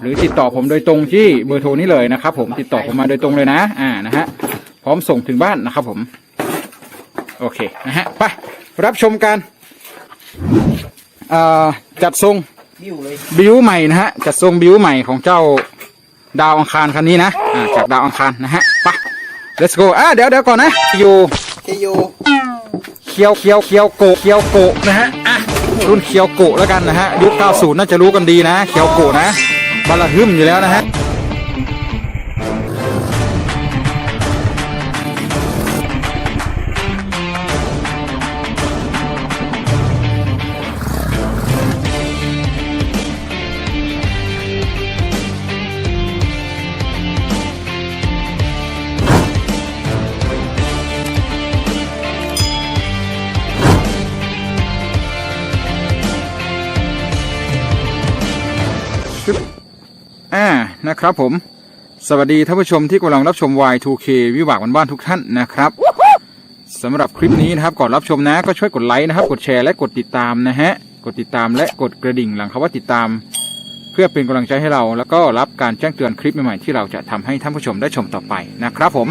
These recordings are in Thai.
หรือติดต่อผมโดยตรงที่เบอร์โทรนี้เลยนะครับ ผมติดต่อผมมาโดยตรงเลยนะ อ่านะฮะพร้อมส่งถึงบ้านนะครับ ผม โอเคนะฮะไปรับชมกันอ่าจัดทรงบิ้วเลยบิวใหม่นะฮะจัดทรงบิวใหม่ของเจ้าดาวอังคารคันนี้นะอ่าจากดาวอังคารนะฮะไป let's go อ่าเดี๋ยวเดี๋ยวก่อนนะอยู่เจโยเคียวเคียวเคียวโกะเคียวโกะนะฮะอะรุ่นเคียวโกะแล้วกันนะฮะยุค90น่าจะรู้กันดีนะเคียวโกะนะ บาลาฮึมอยู่แล้วนะฮะอ่ อ่านะครับผม สวัสดีท่านผู้ชมที่กำลังรับชม Y2K วิบากบ้านๆทุกท่านนะครับสำหรับคลิปนี้นะครับก่อนรับชมนะ ก็ช่วยกดไลค์นะครับ กดแชร์และกดติดตามนะฮะ กดติดตามและกดกระดิ่งหลังคำว่าติดตาม เพื่อเป็นกำลังใจให้เรา แล้วก็รับการแจ้งเตือนคลิปใหม่ๆที่เราจะทำให้ท่านผู้ชมได้ชมต่อไปนะครับผม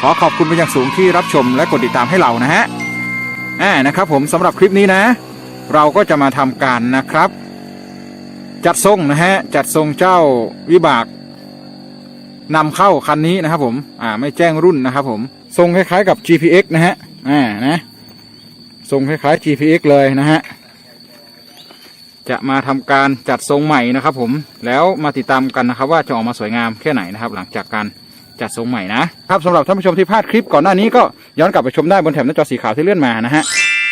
ขอขอบคุณเป็นอย่างสูงที่รับชมและกดติดตามให้เรานะฮะอ่านะครับผมสำหรับคลิปนี้นะ เราก็จะมาทำการนะครับ จัดทรงนะฮะจัดทรงเจ้าวิบากนำเข้าคันนี้นะครับผมอ่าไม่แจ้งรุ่นนะครับผมทรงคล้ายๆกับ GPX นะฮะอ่านะทรงคล้ายๆ GPX เลยนะฮะจะมาทำการจัดทรงใหม่นะครับผมแล้วมาติดตามกันนะครับ ว่าจะออกมาสวยงามแค่ไหนนะครับ หลังจากการจัดทรงใหม่นะครับสำหรับท่านผู้ชมที่พลาดคลิปก่อนหน้านี้ก็ย้อนกลับไปชมได้บนแถบหน้าจอสีขาวที่เลื่อนมานะฮะ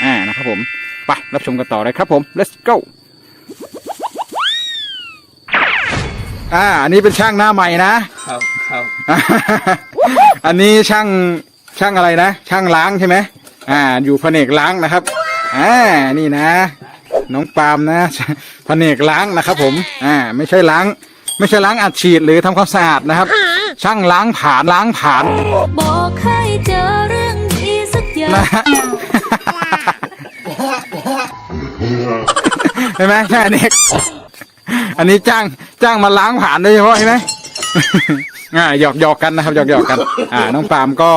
อ่านะครับผมไปรับชมกันต่อเลยครับผม let's go อ่า อันนี้เป็นช่างหน้าใหม่นะครับครับ อันนี้ช่างช่างอะไรนะ ช่างล้างใช่ไหมอ่า อยู่แผนกล้างนะครับ อ่า นี่นะ น้องปาล์มนะแผนกล้างนะครับ ผม อ่า ไม่ใช่ล้าง ไม่ใช่ล้างอัดฉีดหรือทำความสะอาดนะครับ ช่างล้างผานล้างผานบอกให้เจอเรื่องดีสักอย่างนะฮะเห็นไหมใช่อันนี้ อันนี้จ้างจ้างมาล้างผ่านโดยเฉพาะเห็นไหมอ่าหยอกหยอกกันนะครับหยอกหยอกกัน อ่า น้องปาล์มก็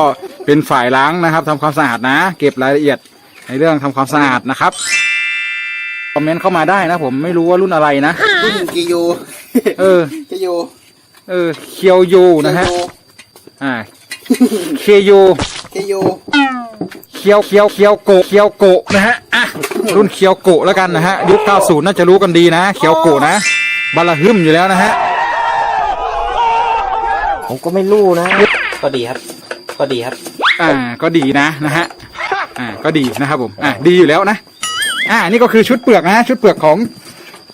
เป็นฝ่ายล้างนะครับทำความสะอาดนะ เก็บรายละเอียดในเรื่องทำความสะอาดนะครับคอมเมนต์เข้ามาได้นะผมไม่รู้ว่ารุ่นอะไรนะรุ่นเจโยเออเจโยเออเคียวยูนะฮะอ่าเคยูเจโยเคียวเคียวเคียวโกะเคียวโกะนะฮะอะรุ่นเคียวโกะแล้วกันนะฮะยุค90น่าจะรู้กันดีนะเคียวโกะนะ บาลาฮึมอยู่แล้วนะฮะ ผมก็ไม่รู้นะ ก็ดีครับ ก็ดีครับ อ่า ก็ดีนะนะฮะ อ่า ก็ดีนะครับผม อ่าดีอยู่แล้วนะ อ่า นี่ก็คือชุดเปลือกนะฮะ ชุดเปลือกของ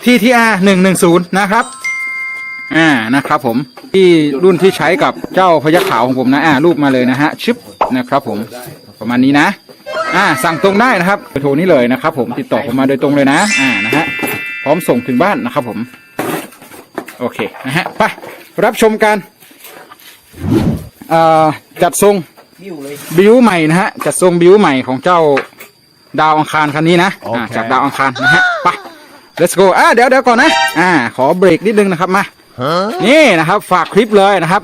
TTR 110 นะครับ อ่า นะครับผม ที่รุ่นที่ใช้กับเจ้าพยัคฆ์ขาวของผมนะ อ่า รูปมาเลยนะฮะ ชึบ นะครับผม ประมาณนี้นะ อ่า สั่งตรงได้นะครับเบอร์โทรนี้เลยนะครับผม ติดต่อผมมาโดยตรงเลยนะ อ่า นะฮะ พร้อมส่งถึงบ้านนะครับผม โอเคนะฮะไปรับชมกันอ่าจัดทรงบิ้วเลยบิวใหม่นะฮะจัดทรงบิวใหม่ของเจ้าดาวอังคารคันนี้นะอ่าจากดาวอังคารนะฮะไป let's go อ่าเดี๋ยวเดี๋ยวก่อนนะอ่าขอเบรกนิดนึงนะครับมานี่นะครับฝากคลิปเลยนะครับ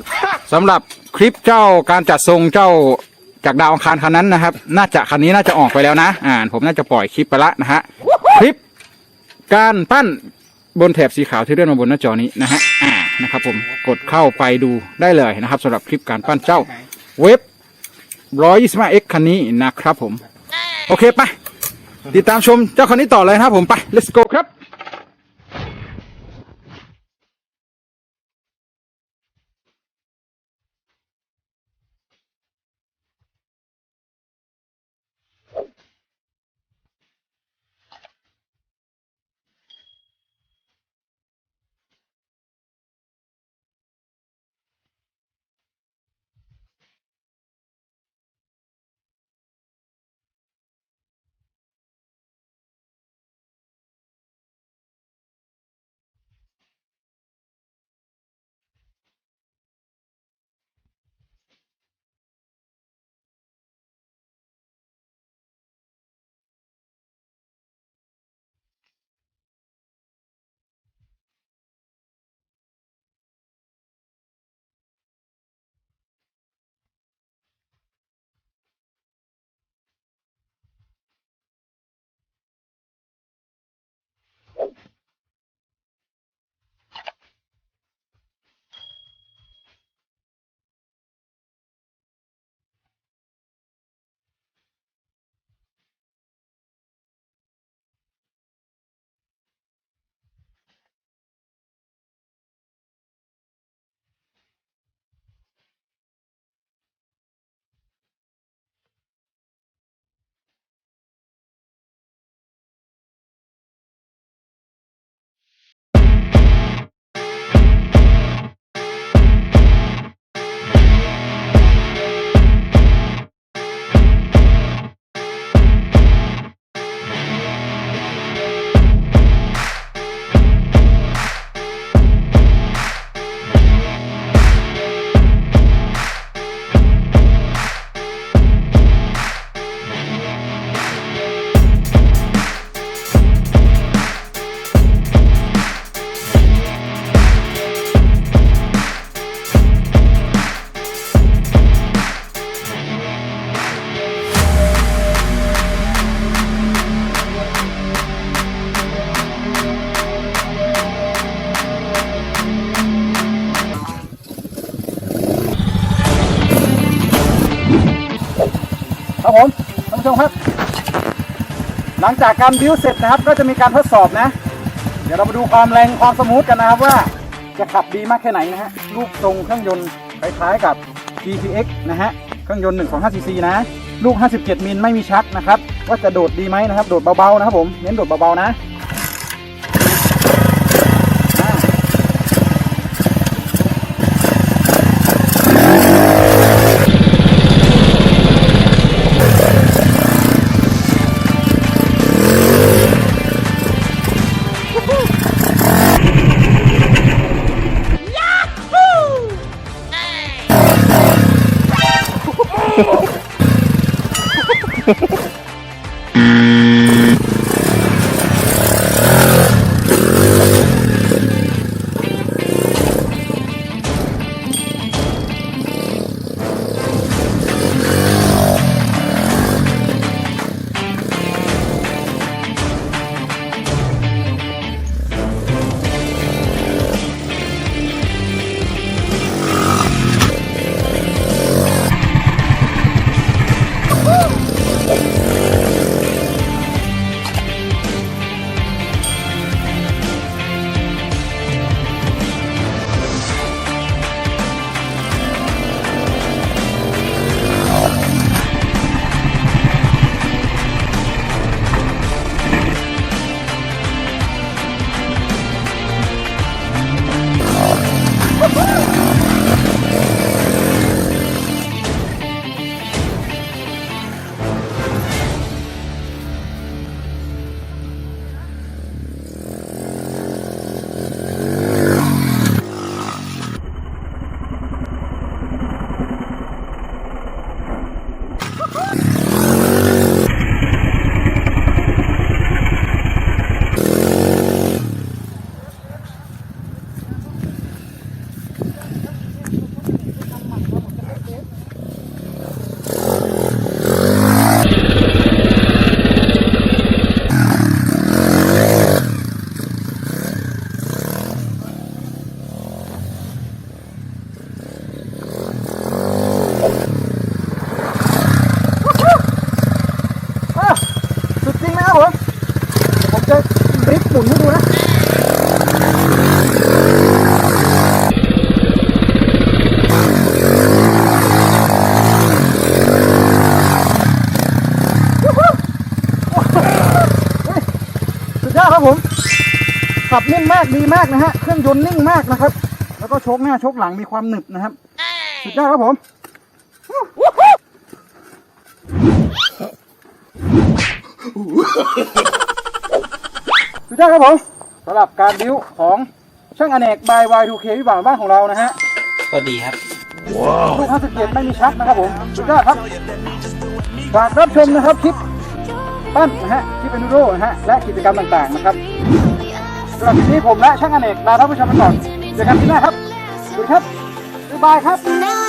สำหรับคลิปเจ้าการจัดทรงเจ้าจากดาวอังคารคันนั้นนะครับ น่าจะคันนี้น่าจะออกไปแล้วนะ อ่าผมน่าจะปล่อยคลิปไปละนะฮะคลิปการปั้น บนแถบสีขาวที่เลื่อนมาบนหน้าจอนี้นะฮะอ่านะครับผมกดเข้าไปดูได้เลยนะครับสำหรับคลิปการปั้นเจ้าเว็บ 125x คันนี้นะครับผม โอเคไปติดตามชมเจ้าคันนี้ต่อเลยนะครับผมไป let's go ครับ ผู้ชมครับ หลังจากการบิวเสร็จนะครับ ก็จะมีการทดสอบนะ เดี๋ยวเรามาดูความแรงความสมูทกันนะครับว่าจะขับดีมากแค่ไหนนะฮะลูกทรงเครื่องยนต์คล้ายๆกับ GTX นะฮะเครื่องยนต์ 125 cc นะ ลูก 57 มิลไม่มีชักนะครับ ว่าจะโดดดีไหมนะครับ โดดเบาๆนะครับผม เน้นโดดเบาๆนะ อ้ ขับนิ่มมากดีมากนะฮะเครื่องยนต์นิ่งมากนะครับ แล้วก็โชคหน้าโชคหลังมีความหนึบนะครับสุดยอดครับผมสุดยอดครับผมสำหรับการบิ้วของช่างอเนกบาย Y2K วิบากบ้านของเรานะฮะก็ดีครับลูก57ไม่มีชักนะครับผมสุดยอดครับฝากรับชมนะครับคลิปปั้นนะฮะคลิปเอนดูโรนะฮะและกิจกรรมต่างๆนะครับ สำหรับที่นี้ผมและช่างอเนกลาท่านผู้ชมไปก่อนเจอกันที่หน้าครับสวัสดีครับบ๊ายบายครับ Now